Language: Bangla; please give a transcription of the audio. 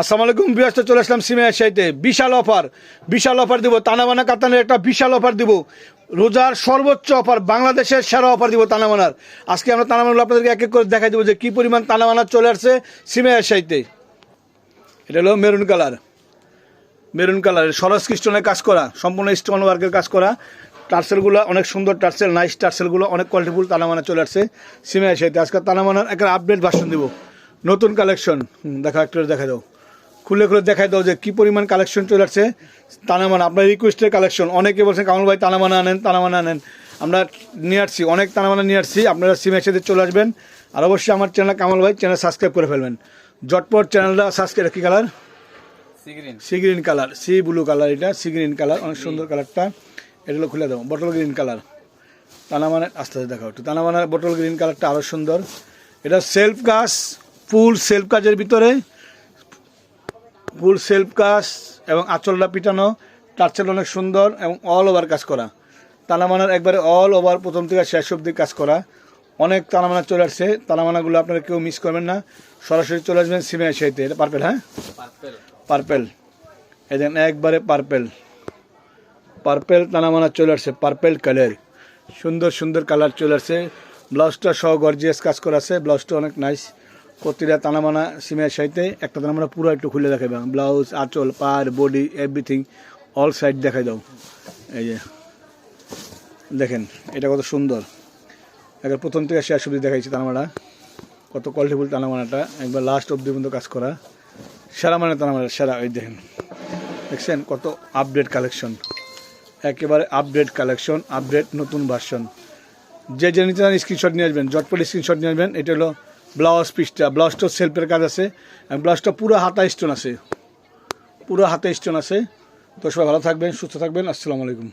আসসালামু আলাইকুম বিয়াস্ত চলে আসলাম সিমের সাইতে বিশাল অফার বিশাল অফার দিব। তানাবানা কাতানের একটা বিশাল অফার দিব। রোজার সর্বোচ্চ অফার, বাংলাদেশের সেরা অফার দিব তানাবানার। আজকে আমরা তানাবানাগুলো আপনাদেরকে এক এক করে দেখাই দেবো যে কী পরিমাণ তানাবানা চলে আসছে সিমের সাইতে এটা হলো মেরুন কালার। মেরুন কালারের সরস কৃষ্ণনের কাজ করা, সম্পূর্ণ স্টোন ওয়ার্কের কাজ করা। টার্সেলগুলো অনেক সুন্দর টার্সেল, নাইস টার্সেলগুলো অনেক কোয়ালিটিফুল তানামানা চলে আসছে সিমে সাইতে আজকে তানামানার একটা আপডেট ভাষণ দিব। নতুন কালেকশন দেখা, একটু দেখা দাও। খুলে খুলে দেখাই দাও যে কী পরিমাণ কালেকশন চলে আসছে। তানামানা আপনার রিকোয়েস্টের কালেকশন অনেকে বলছেন কামল ভাই তানামানা আনেন তানামানা আনেন। আমরা নিয়ে আসছি অনেক তানামানা নিয়ে আসছি। আপনারা সিমের সাথে চলে আসবেন। আর অবশ্যই আমার চ্যানেল কামল ভাই চ্যানেল সাবস্ক্রাইব করে ফেলবেন। জটপট চ্যানেলটা সাবস্ক্রাইব কী colour sea green colour sea blue colour এটা সি গ্রিন কালার অনেক সুন্দর কালারটা এটা হলো খুলে দেবো বটল গ্রিন কালার টানা মানে আস্তে আস্তে দেখাও একটু। টানা মানে বটল গ্রিন কালারটা আরও সুন্দর। এটা সেলফ গাছ ফুল সেলফ কাজের ভিতরে। ফুল সেলফ কাজ এবং আঁচলটা পিটানো তার টার্চেল অনেক সুন্দর এবং অল ওভার কাজ করা। তানামানার একবারে অল ওভার প্রথম থেকে শেষ অব্দি কাজ করা। অনেক তানামানা চলে আসছে তানামানাগুলো আপনারা কেউ মিস করবেন না। সরাসরি চলে আসবেন সিমে সাইতে এটা পারপেল হ্যাঁ? পার্পেল এই দেখেন একবারে পার্পেল পার্পেল টানামানা চলে আসছে পার্পেল কালার সুন্দর সুন্দর কালার চলে আসছে। ব্লাউজটা সহ গর্জিয়াস কাজ করা আছে ব্লাউজটা অনেক নাইস প্রতিটা টানামানা সিমের সাইতে একটা টানামানা পুরো একটু খুলে দেখাই দাও ব্লাউজ, আঁচল পার বডি এভরিথিং অল সাইড দেখাই দাও। এই যে, দেখেন, এটা কত সুন্দর। একবার প্রথম থেকে শেষ অব্দি দেখাইছি টানামানা কত কোয়ালিটিফুল তানামানাটা একবার লাস্ট অব্দি পর্যন্ত কাজ করা। সেরা মানে তার মানে সেরা ওই দেখেন। দেখছেন? কত আপডেট কালেকশন একেবারে আপডেট কালেকশন আপডেট নতুন ভার্সন যে যে নিতে স্ক্রিনশট নিয়ে আসবেন, জটপট স্ক্রিনশট নিয়ে আসবেন, এটা হলো ব্লাউজ পিসটা, ব্লাউজটা সেলফের কাজ আছে এবং ব্লাউজটা পুরো হাতা স্টোন আছে। পুরো হাতে স্টোন আছে। তো সবাই ভালো থাকবেন, সুস্থ থাকবেন। আসসালামু আলাইকুম।